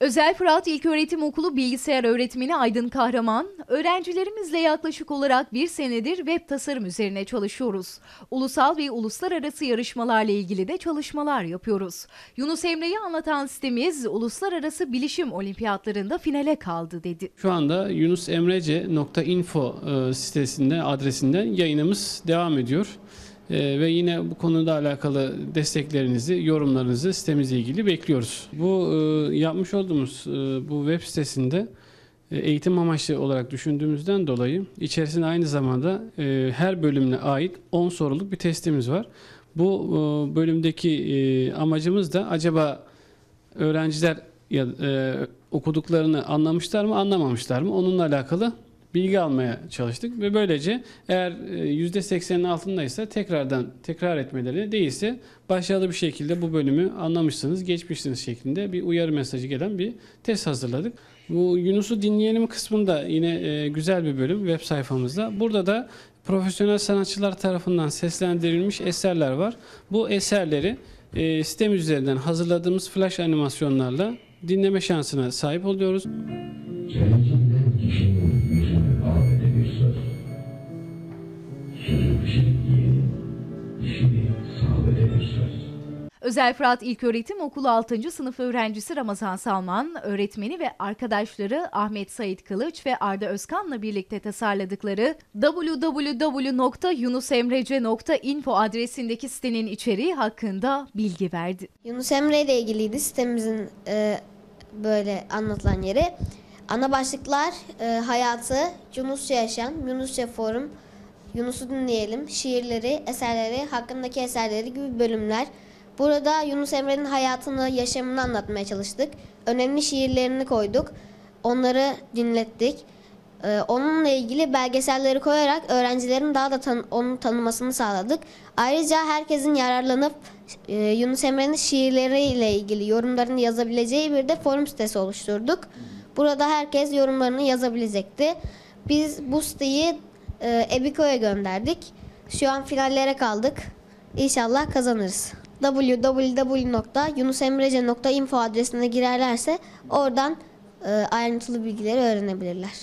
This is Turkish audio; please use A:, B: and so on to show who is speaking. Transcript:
A: Özel Fırat İlköğretim Okulu bilgisayar öğretmeni Aydın Kahraman, öğrencilerimizle yaklaşık olarak bir senedir web tasarım üzerine çalışıyoruz. Ulusal ve uluslararası yarışmalarla ilgili de çalışmalar yapıyoruz. Yunus Emre'yi anlatan sitemiz uluslararası bilişim olimpiyatlarında finale kaldı dedi.
B: Şu anda yunusemrece.info e, sitesinde adresinden yayınımız devam ediyor. E, ve yine bu konuda alakalı desteklerinizi, yorumlarınızı sitemizle ilgili bekliyoruz. Bu e, yapmış olduğumuz e, bu web sitesinde e, eğitim amaçlı olarak düşündüğümüzden dolayı içerisinde aynı zamanda her bölümüne ait 10 soruluk bir testimiz var. Bu bölümdeki amacımız da acaba öğrenciler ya okuduklarını anlamışlar mı, anlamamışlar mı? Onunla alakalı bilgi almaya çalıştık ve böylece eğer e, %80'in altındaysa tekrardan tekrar etmeleri değilse başarılı bir şekilde bu bölümü anlamışsınız, geçmişsiniz şeklinde bir uyarı mesajı gelen bir test hazırladık. Bu Yunus'u dinleyelim kısmında yine e, güzel bir bölüm web sayfamızda. Burada da profesyonel sanatçılar tarafından seslendirilmiş eserler var. Bu eserleri e, sitem üzerinden hazırladığımız flash animasyonlarla dinleme şansına sahip oluyoruz.
C: Kendisinden düşünün, düşünün ahirete bir söz. Sözü yiyin, düşünün sahabede bir söz.
A: Özel Fırat İlköğretim Okulu 6. sınıf öğrencisi Ramazan Salman, öğretmeni ve arkadaşları Ahmet Sait Kılıç ve Arda Özkan'la birlikte tasarladıkları www.yunusemrece.info adresindeki sitenin içeriği hakkında bilgi verdi.
D: Yunus Emre ile ilgiliydi sitemizin e, böyle anlatılan yeri. Ana başlıklar e, hayatı, Yunusça yaşam, Yunusça forum, Yunus'u dinleyelim, şiirleri, eserleri, hakkındaki eserleri gibi bölümler. Burada Yunus Emre'nin hayatını, yaşamını anlatmaya çalıştık. Önemli şiirlerini koyduk. Onları dinlettik. Ee, onunla ilgili belgeselleri koyarak öğrencilerin daha da tan- onu tanımasını sağladık. Ayrıca herkesin yararlanıp e, Yunus Emre'nin şiirleriyle ilgili yorumlarını yazabileceği bir de forum sitesi oluşturduk. Burada herkes yorumlarını yazabilecekti. Biz bu siteyi e, Ebiko'ya gönderdik. Şu an finallere kaldık. İnşallah kazanırız. www.yunusemrece.info adresine girerlerse oradan e, ayrıntılı bilgileri öğrenebilirler.